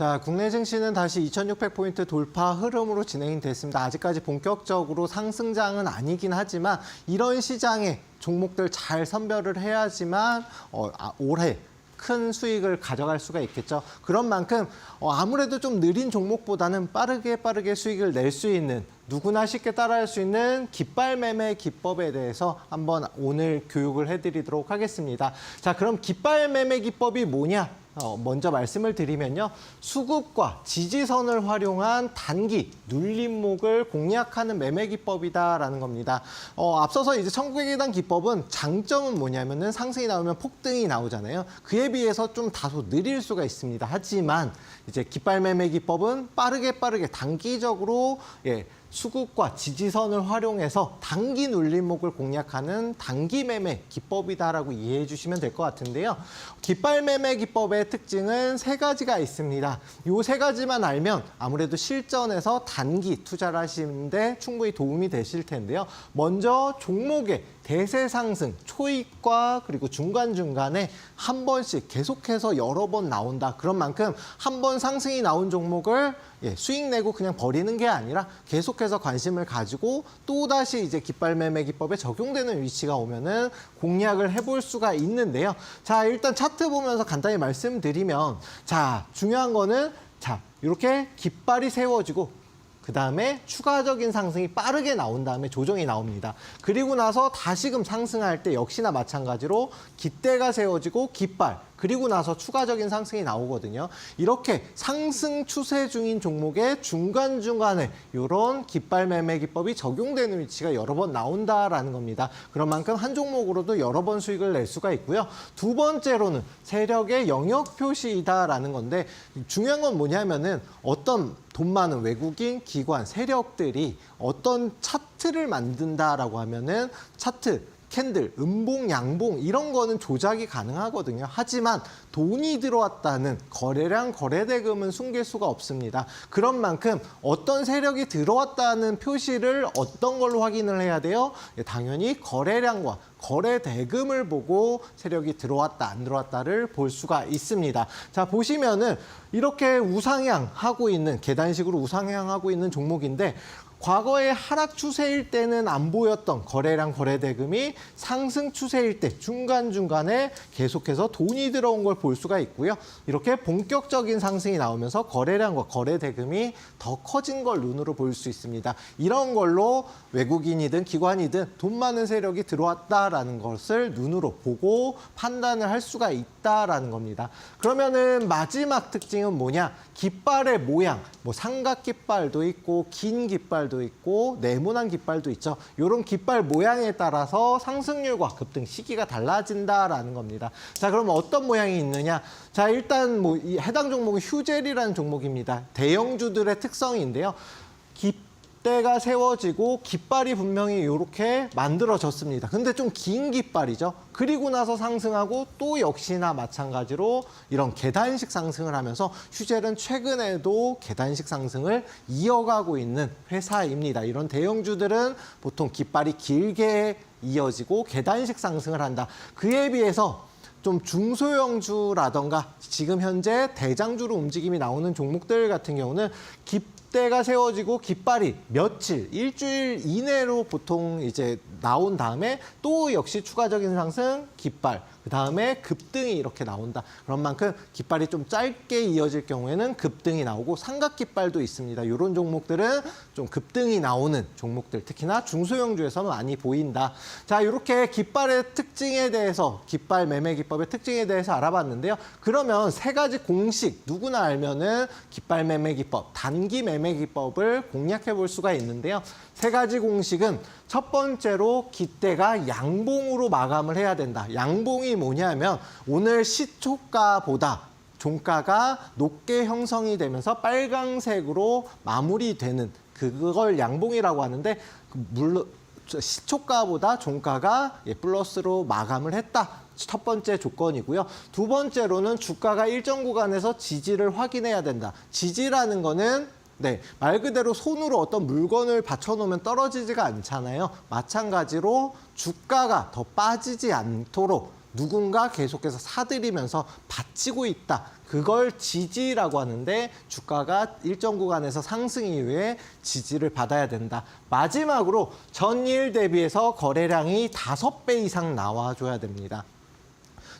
자, 국내 증시는 다시 2,600포인트 돌파 흐름으로 진행이 됐습니다. 아직까지 본격적으로 상승장은 아니긴 하지만 이런 시장에 종목들 잘 선별을 해야지만 어, 아, 올해 큰 수익을 가져갈 수가 있겠죠. 그런 만큼 어, 아무래도 좀 느린 종목보다는 빠르게 빠르게 수익을 낼 수 있는 누구나 쉽게 따라할 수 있는 깃발 매매 기법에 대해서 한번 오늘 교육을 해드리도록 하겠습니다. 자, 그럼 깃발 매매 기법이 뭐냐? 어, 먼저 말씀을 드리면요. 수급과 지지선을 활용한 단기 눌림목을 공략하는 매매 기법이다라는 겁니다. 어, 앞서서 이제 천국의 계단 기법은 장점은 뭐냐면은 상승이 나오면 폭등이 나오잖아요. 그에 비해서 좀 다소 느릴 수가 있습니다. 하지만 이제 깃발 매매 기법은 빠르게 빠르게 단기적으로 예, 수급과 지지선을 활용해서 단기 눌림목을 공략하는 단기 매매 기법이다라고 이해해 주시면 될 것 같은데요. 깃발 매매 기법의 특징은 세 가지가 있습니다. 요 세 가지만 알면 아무래도 실전에서 단기 투자를 하시는데 충분히 도움이 되실 텐데요. 먼저 종목의 대세 상승, 초입과 그리고 중간중간에 한 번씩 계속해서 여러 번 나온다. 그런 만큼 한 번 상승이 나온 종목을 예, 수익 내고 그냥 버리는 게 아니라 계속해서 관심을 가지고 또다시 이제 깃발 매매 기법에 적용되는 위치가 오면은 공략을 해볼 수가 있는데요. 자, 일단 차트 보면서 간단히 말씀드리면 자, 중요한 거는 자, 이렇게 깃발이 세워지고 그 다음에 추가적인 상승이 빠르게 나온 다음에 조정이 나옵니다. 그리고 나서 다시금 상승할 때 역시나 마찬가지로 깃대가 세워지고 깃발 그리고 나서 추가적인 상승이 나오거든요. 이렇게 상승 추세 중인 종목의 중간중간에 이런 깃발 매매 기법이 적용되는 위치가 여러 번 나온다라는 겁니다. 그런 만큼 한 종목으로도 여러 번 수익을 낼 수가 있고요. 두 번째로는 세력의 영역 표시이다라는 건데 중요한 건 뭐냐면은 어떤 돈 많은 외국인 기관 세력들이 어떤 차트를 만든다라고 하면은 차트 캔들, 음봉, 양봉 이런 거는 조작이 가능하거든요. 하지만 돈이 들어왔다는 거래량, 거래대금은 숨길 수가 없습니다. 그런 만큼 어떤 세력이 들어왔다는 표시를 어떤 걸로 확인을 해야 돼요? 예, 당연히 거래량과 거래 대금을 보고 세력이 들어왔다 안 들어왔다를 볼 수가 있습니다. 자 보시면은 이렇게 우상향 하고 있는 계단식으로 우상향 하고 있는 종목인데 과거의 하락 추세일 때는 안 보였던 거래량 거래 대금이 상승 추세일 때 중간중간에 계속해서 돈이 들어온 걸 볼 수가 있고요. 이렇게 본격적인 상승이 나오면서 거래량과 거래 대금이 더 커진 걸 눈으로 볼 수 있습니다. 이런 걸로 외국인이든 기관이든 돈 많은 세력이 들어왔다라는 것을 눈으로 보고 판단을 할 수가 있다라는 겁니다. 그러면은 마지막 특징은 뭐냐? 깃발의 모양, 뭐 삼각 깃발도 있고 긴 깃발도 있고 네모난 깃발도 있죠. 이런 깃발 모양에 따라서 상승률과 급등 시기가 달라진다라는 겁니다. 자, 그럼 어떤 모양이 있느냐? 자, 일단 뭐이 해당 종목은 휴젤이라는 종목입니다. 대형주들의 특성인데요. 깃 대가 세워지고 깃발이 분명히 이렇게 만들어졌습니다. 근데 좀 긴 깃발이죠. 그리고 나서 상승하고 또 역시나 마찬가지로 이런 계단식 상승을 하면서 휴젤은 최근에도 계단식 상승을 이어가고 있는 회사입니다. 이런 대형주들은 보통 깃발이 길게 이어지고 계단식 상승을 한다. 그에 비해서 좀 중소형주라던가 지금 현재 대장주로 움직임이 나오는 종목들 같은 경우는 깃 대가 세워지고 깃발이 며칠, 일주일 이내로 보통 이제 나온 다음에 또 역시 추가적인 상승, 깃발, 그 다음에 급등이 이렇게 나온다. 그런 만큼 깃발이 좀 짧게 이어질 경우에는 급등이 나오고 삼각 깃발도 있습니다. 이런 종목들은 좀 급등이 나오는 종목들, 특히나 중소형주에서 많이 보인다. 자, 이렇게 깃발의 특징에 대해서 깃발 매매 기법의 특징에 대해서 알아봤는데요. 그러면 세 가지 공식 누구나 알면은 깃발 매매 기법, 단기 매매 기법을 공략해 볼 수가 있는데요. 세 가지 공식은 첫 번째로 깃대가 양봉으로 마감을 해야 된다. 양봉이 뭐냐면 오늘 시초가보다 종가가 높게 형성이 되면서 빨강색으로 마무리되는 그걸 양봉이라고 하는데 그 물론 시초가보다 종가가 예, 플러스로 마감을 했다. 첫 번째 조건이고요. 두 번째로는 주가가 일정 구간에서 지지를 확인해야 된다. 지지라는 거는 네, 말 그대로 손으로 어떤 물건을 받쳐놓으면 떨어지지가 않잖아요. 마찬가지로 주가가 더 빠지지 않도록 누군가 계속해서 사들이면서 받치고 있다. 그걸 지지라고 하는데 주가가 일정 구간에서 상승 이후에 지지를 받아야 된다. 마지막으로 전일 대비해서 거래량이 다섯 배 이상 나와줘야 됩니다.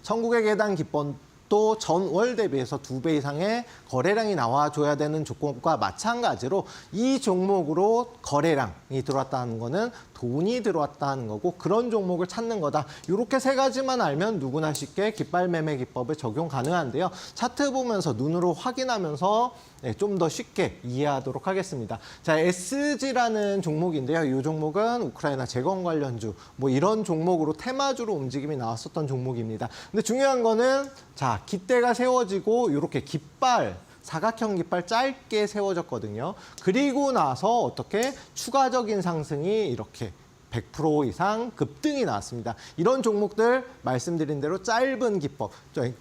천국의 계단 기법 도 전월 대비해서 두 배 이상의 거래량이 나와줘야 되는 조건과 마찬가지로 이 종목으로 거래량이 들어왔다는 거는 돈이 들어왔다는 거고 그런 종목을 찾는 거다. 이렇게 세 가지만 알면 누구나 쉽게 깃발 매매 기법을 적용 가능한데요. 차트 보면서 눈으로 확인하면서 네, 좀더 쉽게 이해하도록 하겠습니다. 자, SG라는 종목인데요. 이 종목은 우크라이나 재건 관련주, 뭐 이런 종목으로 테마주로 움직임이 나왔었던 종목입니다. 근데 중요한 거는 자, 깃대가 세워지고 이렇게 깃발 사각형 깃발 짧게 세워졌거든요. 그리고 나서 어떻게 추가적인 상승이 이렇게 100% 이상 급등이 나왔습니다. 이런 종목들 말씀드린 대로 짧은 기법,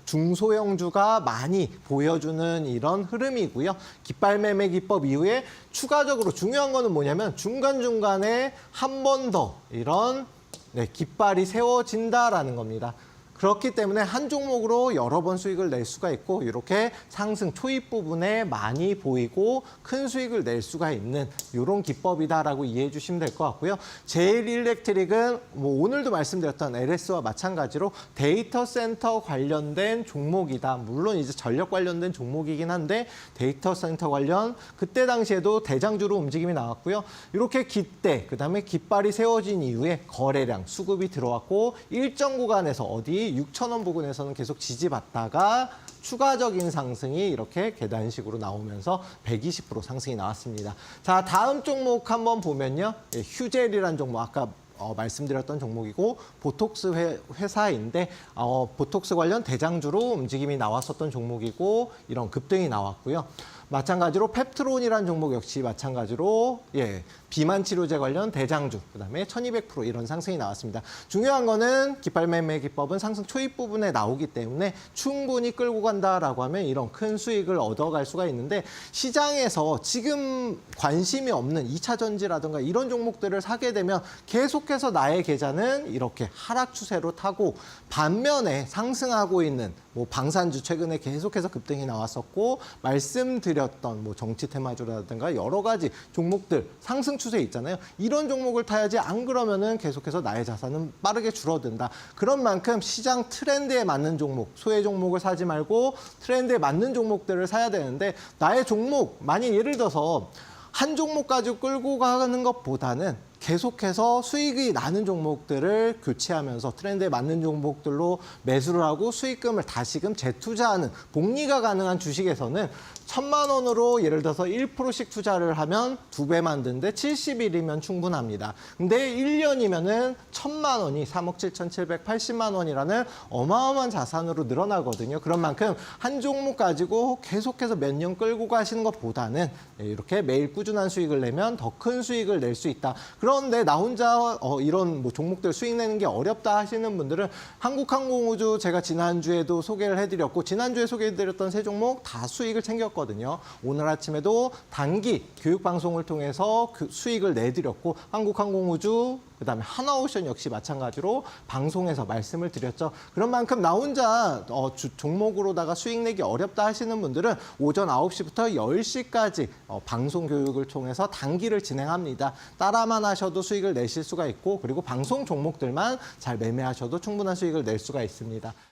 중소형주가 많이 보여주는 이런 흐름이고요. 깃발 매매 기법 이후에 추가적으로 중요한 거는 뭐냐면 중간중간에 한 번 더 이런 네, 깃발이 세워진다라는 겁니다. 그렇기 때문에 한 종목으로 여러 번 수익을 낼 수가 있고 이렇게 상승 초입 부분에 많이 보이고 큰 수익을 낼 수가 있는 이런 기법이다라고 이해해 주시면 될 것 같고요. 제일 일렉트릭은 뭐 오늘도 말씀드렸던 LS와 마찬가지로 데이터 센터 관련된 종목이다. 물론 이제 전력 관련된 종목이긴 한데 데이터 센터 관련 그때 당시에도 대장주로 움직임이 나왔고요. 이렇게 깃대 그다음에 깃발이 세워진 이후에 거래량 수급이 들어왔고 일정 구간에서 어디 6천 원 부근에서는 계속 지지받다가 추가적인 상승이 이렇게 계단식으로 나오면서 120% 상승이 나왔습니다. 자, 다음 종목 한번 보면요. 예, 휴젤이라는 종목 아까 어, 말씀드렸던 종목이고 보톡스 회, 회사인데 어, 보톡스 관련 대장주로 움직임이 나왔었던 종목이고 이런 급등이 나왔고요. 마찬가지로 펩트론이라는 종목 역시 마찬가지로 예, 비만 치료제 관련 대장주 그다음에 1200% 이런 상승이 나왔습니다. 중요한 거는 깃발 매매 기법은 상승 초입 부분에 나오기 때문에 충분히 끌고 간다라고 하면 이런 큰 수익을 얻어갈 수가 있는데 시장에서 지금 관심이 없는 2차 전지라든가 이런 종목들을 사게 되면 계속해서 나의 계좌는 이렇게 하락 추세로 타고 반면에 상승하고 있는 뭐 방산주 최근에 계속해서 급등이 나왔었고 말씀드렸던 뭐 정치 테마주라든가 여러 가지 종목들 상승 추세 있잖아요. 이런 종목을 타야지 안 그러면은 계속해서 나의 자산은 빠르게 줄어든다. 그런 만큼 시장 트렌드에 맞는 종목, 소외 종목을 사지 말고 트렌드에 맞는 종목들을 사야 되는데 나의 종목 만약 예를 들어서 한 종목 가지고 끌고 가는 것보다는 계속해서 수익이 나는 종목들을 교체하면서 트렌드에 맞는 종목들로 매수를 하고 수익금을 다시금 재투자하는 복리가 가능한 주식에서는 천만 원으로 예를 들어서 1%씩 투자를 하면 두 배 만드는데 70일이면 충분합니다. 근데 1년이면은 천만 원이 3억 7,780만 원이라는 어마어마한 자산으로 늘어나거든요. 그런 만큼 한 종목 가지고 계속해서 몇 년 끌고 가시는 것보다는 이렇게 매일 꾸준한 수익을 내면 더 큰 수익을 낼 수 있다. 그런 데 나 혼자 어, 이런 뭐 종목들 수익 내는 게 어렵다 하시는 분들은 한국항공우주 제가 지난주에도 소개를 해드렸고 지난주에 소개해드렸던 세 종목 다 수익을 챙겼거든요. 오늘 아침에도 단기 교육 방송을 통해서 그 수익을 내드렸고 한국항공우주 그다음에 하나오션 역시 마찬가지로 방송에서 말씀을 드렸죠. 그런 만큼 나 혼자 어, 주- 종목으로다가 수익 내기 어렵다 하시는 분들은 오전 9시부터 10시까지 어, 방송 교육을 통해서 단기를 진행합니다. 따라만 하셔도 수익을 내실 수가 있고 그리고 방송 종목들만 잘 매매하셔도 충분한 수익을 낼 수가 있습니다.